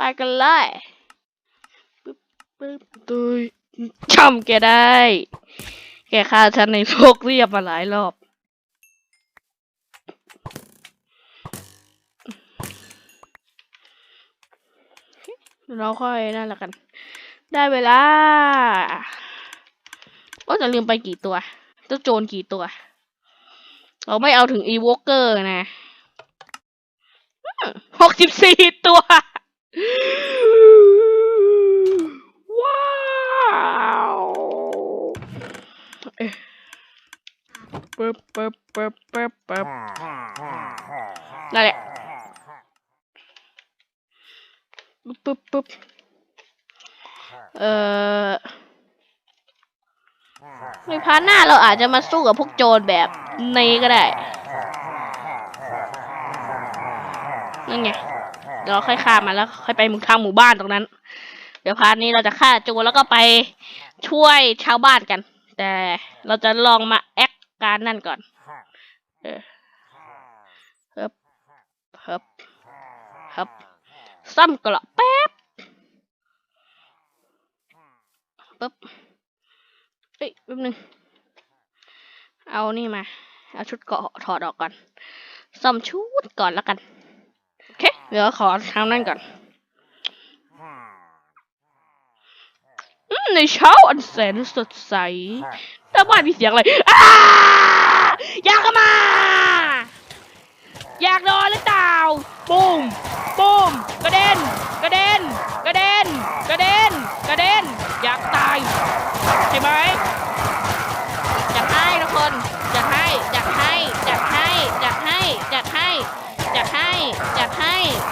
ไปกันเลยปึ๊บปึ๊บตุยจำแกได้ แกฆ่าฉันในโลกเรียบมาหลายรอบเราค่อยนั่นละกัน ได้เวลาว่าจะลืมไปกี่ตัวเจ้าโจรกี่ตัว เราไม่เอาถึงอีวอเกอร์นะหกสิบสี่ตัว ว้าวเอ๊ะปึ๊บปึ๊บปึ๊บปึ๊บปึ๊บนั่นแหละปึ๊บปึ๊บปึ๊บเอ่อในพาร์ทหน้าเราอาจจะมาสู้กับพวกโจรแบบนี้ก็ได้ นั่นไง เราค่อยฆ่ามันแล้ว ค่อยไปหมุทางหมู่บ้านตรงนั้น เดี๋ยวพาร์ทนี้เราจะฆ่าโจรแล้วก็ไปช่วยชาวบ้านกัน แต่เราจะลองมาแอคการนั่นก่อน เออฮิบฮิบฮิบซ้ำกระแป๊บปึ๊บเอ้ยแป๊บนึง เอานี่มา เอาชุดเกาะถอดออกก่อน ซ่อมชุดก่อนแล้วกัน เค เดี๋ยวขอทำนั่นก่อนอืมในเช้าอันแสนสดใสแต่บ้านมีเสียงอะไรอ้ายากมา อยากนอนหรือเปล่าปุ้มปุ้มกระเด็น กระเด็น กระเด็น กระเด็น กระเด็น อยากตาย ใช่ไหม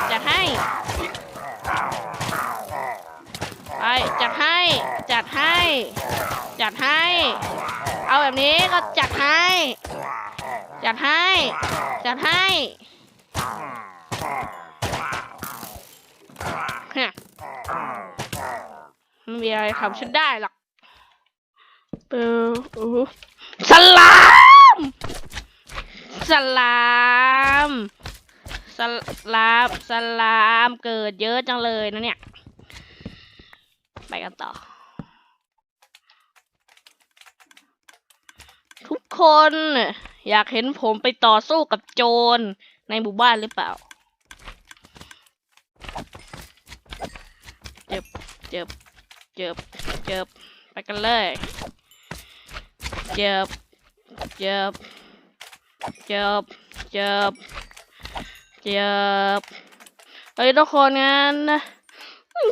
อยากให้อยากให้ ไป จัดให้ จัดให้ จัดให้ เอาแบบนี้ก็จัดให้ จัดให้ จัดให้ฮะไม่มีอะไรทำฉันได้หรอกเออโอ้สลาม สลาม สลามสลามเกิดเยอะจังเลยนะเนี่ย ไปกันต่อ ทุกคนอยากเห็นผมไปต่อสู้กับโจรในหมู่บ้านหรือเปล่า เจ็บ เจ็บ เจ็บ เจ็บ ไปกันเลย เจ็บ เจ็บ เจ็บ เจ็บ เจ็บเฮ้ยทุกคนงั้นนะ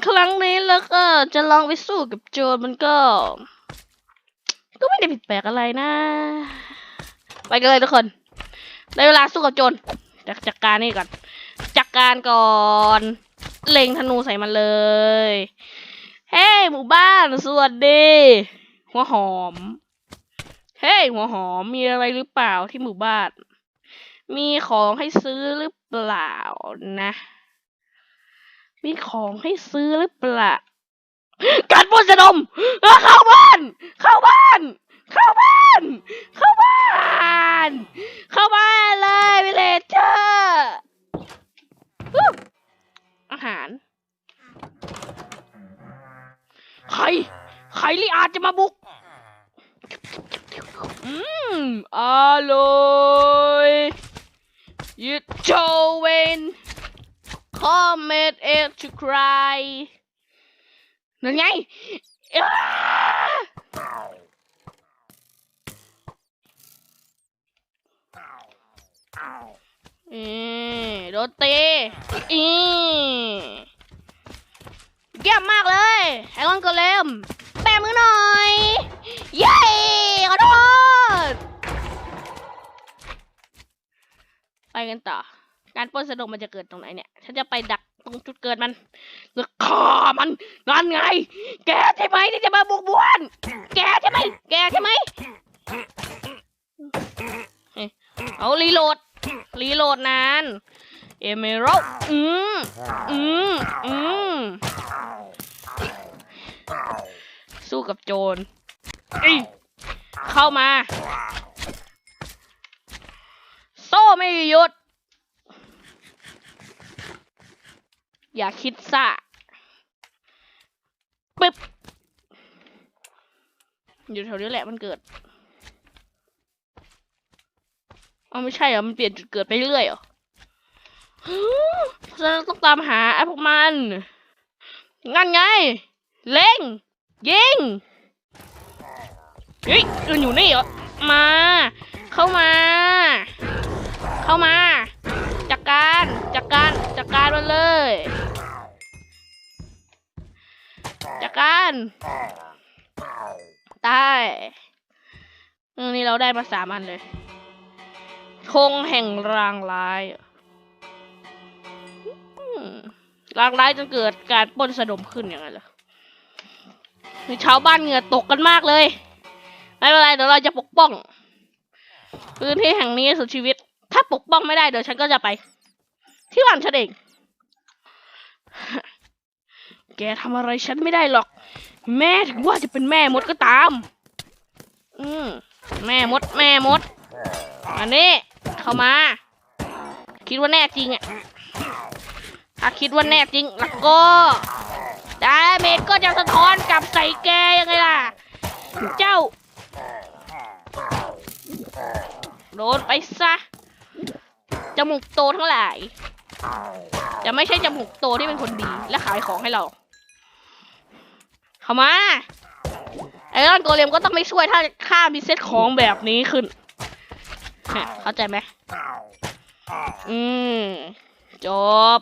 ครั้งนี้แล้วก็จะลองไปสู้กับโจรมันก็ ก็ไม่ได้ผิดแปลกอะไรนะ ไปกันเลยทุกคน ได้เวลาสู้กับโจรจัดจัดการนี่ก่อน จัดการก่อนเล็งธนูใส่มันเลย เฮ้หมู่บ้านสวัสดีหัวหอม เฮ้หัวหอมมีอะไรหรือเปล่าที่หมู่บ้าน มีของให้ซื้อหรือเปล่านะ มีของให้ซื้อหรือเปล่า การปล้นสะดมเออเข้าบ้าน เข้าบ้าน เข้าบ้าน เข้าบ้าน เข้าบ้านเลยวิเลเจอร์อาหาร ใคร ใครลิอาจจะมาบุกอืมอร่อย ยิดโจเวน Comet it to cry นั่นไงอ้าอืมโดนตีอีเยี่ยมมากเลยไอรอนโกเลมแปะมือหน่อย เย้ขอโทษ ไปกันต่อ การปล้นสะดมมันจะเกิดตรงไหนเนี่ย ฉันจะไปดักตรงจุดเกิดมันแล้วฆ่ามัน นั่นไง แกใช่ไหมที่จะมาบุกบวน แกใช่ไหม แกใช่ไหม เอารีโหลด รีโหลดนาน เอเมโรอืมอืมอืมสู้กับโจรเข้ามา โซ่ไม่หยุด อย่าคิดซ่าปึ๊บ อยู่แถวนี้แหละมันเกิดเอ๋อไม่ใช่เหรอ มันเปลี่ยนจุดเกิดไปเรื่อยเหรอเราะฉะนั้นต้องตามหาไอ้พวกมัน งั้นไง เล็งยิงเฮ้ยมันอยู่นี่เหรอ มา เข้ามา เข้ามาจัดการจัดการจัดการมันเลยจัดการได้นี่เราได้มาสามอันเลยธงแห่งรางร้ายรางร้ายจะเกิดการปล้นสะดมขึ้นอย่างไรล่ะมีชาวบ้านเหงื่อตกกันมากเลย ไม่เป็นไรเดี๋ยวเราจะปกป้อง พื้นที่แห่งนี้สุดชีวิต ปกป้องไม่ได้เดี๋ยวฉันก็จะไป ที่บ้านฉันเอง แกทำอะไรฉันไม่ได้หรอก แม่ถึงว่าจะเป็นแม่มดก็ตาม อืมแม่มด แม่มดอันนี้เข้ามา คิดว่าแน่จริงอะถ้าคิดว่าแน่จริงแล้วก็ดาเมจก็จะสะท้อนกลับใส่แกยังไงล่ะ เจ้า โดนไปซะ จมูกโตทั้งหลายจะไม่ใช่จมูกโตที่เป็นคนดีและขายของให้เรา เข้ามาไอรอนโกเลมก็ต้องไม่ช่วยถ้าข้ามีเซตของแบบนี้ขึ้นเข้าใจไหมอืมจบ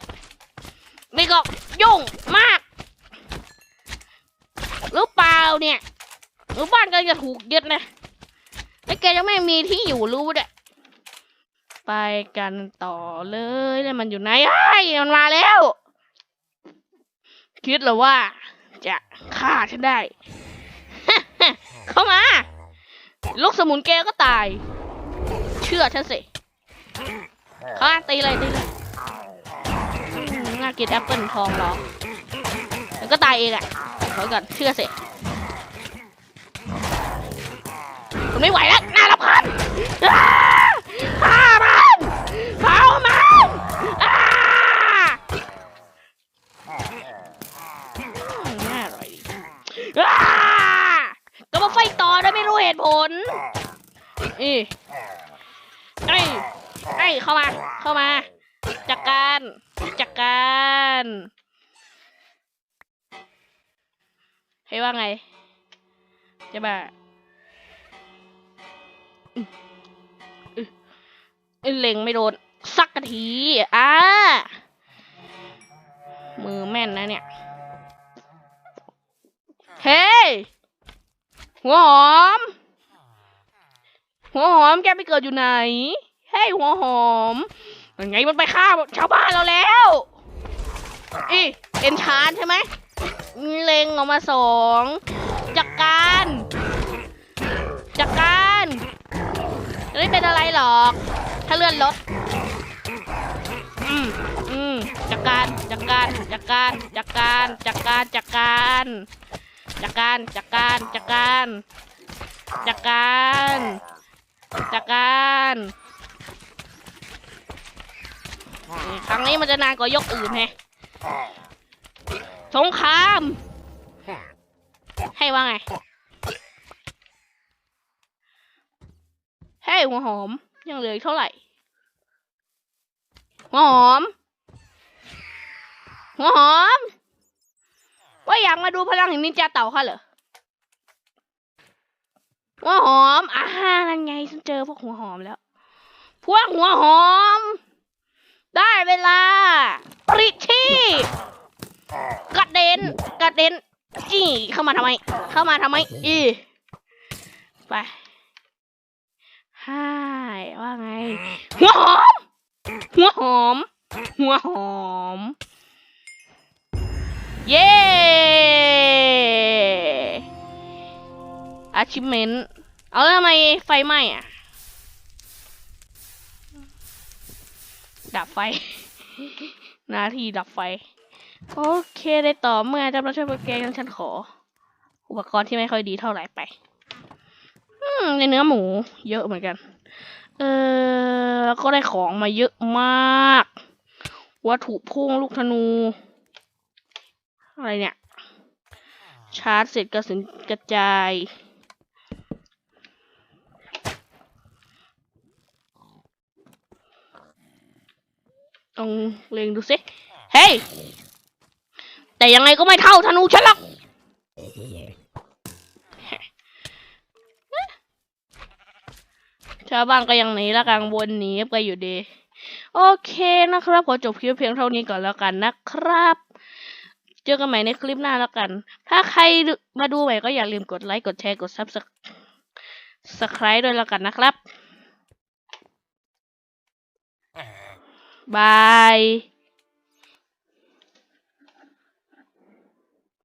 นี่ก็ยุ่งมาก หรือเปล่าเนี่ยหรือบ้านก็จะถูกยึดนะแล้วแกยังไม่มีที่อยู่รู้ด้วย ไปกันต่อเลยแล้วมันอยู่ไหนไอ้ยมันมาแล้ว คิดเหรอว่า จะฆ่าฉันได้ เข้ามา ลูกสมุนแกก็ตาย เชื่อฉันสิเข้าตีเลยตีเลยอืมน่ากินแอปเปิลทองเหรอมันก็ตายเองอะขอก่อนเชื่อสิผมไม่ไหวแล้วน่ารำคาญ ให้ว่าไง จะมาอืออเล็งไม่โดน สักกะที อ่า มือแม่นนะเนี่ย เฮ้ย หัวหอม หัวหอมแกไปเกิดอยู่ไหน เฮ้ย หัวหอมยังไงมันไปฆ่าชาวบ้านเราแล้ว อีเอ็นชานใช่ไหม เล็งออกมาสองจัดการจัดการไม่เป็นอะไรหรอก ถ้าเลื่อนรถอืมอืมจัดการจัดการจัดการจัดการจัดการจัดการจัดการจัดการจัดการจัดการจัดการครั้งนี้มันจะนานกว่ายกอื่นแฮะ สงคราม ให้ว่าไง ให้หัวหอม ยังเหลือเท่าไหร่ หัวหอม หัวหอม ว่าอยากมาดูพลังแห่งนินจาเต่าค่ะเหรอ หัวหอม อ่านั่นไงฉันเจอพวกหัวหอมแล้ว พวกหัวหอม ได้เวลาปริชีพ กระเด็นกระเด็นจี้เข้ามาทำไม เข้ามาทำไม อีไปฮ่ายว่าไง หัวหอม หัวหอม หัวหอม เย้ achievement เอาแล้วทำไมไฟไหม้อะดับไฟหน้าที่ดับไฟ โอเคได้ต่อเมื่อจำเราช่วยโปรแกรมฉันขอ อุปกรณ์ที่ไม่ค่อยดีเท่าไหร่ไปอืมในเนื้อหมู เยอะเหมือนกัน เออแล้วก็ได้ของมาเยอะมาก วัตถุพุ่งลูกธนู อะไรเนี่ย ชาร์จเสร็จกระสุนกระจาย ลองเล็งดูสิ เฮ้ย แต่ยังไงก็ไม่เท่าธนูฉันหรอกชาวบ้านก็ยังหนีและกังวลหนีไปอยู่ดี โอเคนะครับ ขอจบคลิปเพียงเท่านี้ก่อนแล้วกันนะครับ เจอกันใหม่ในคลิปหน้าแล้วกัน ถ้าใครมาดูใหม่ก็อย่าลืมกดไลค์ กดแชร์ กดซับสไครต์ด้วยแล้วกันนะครับบาย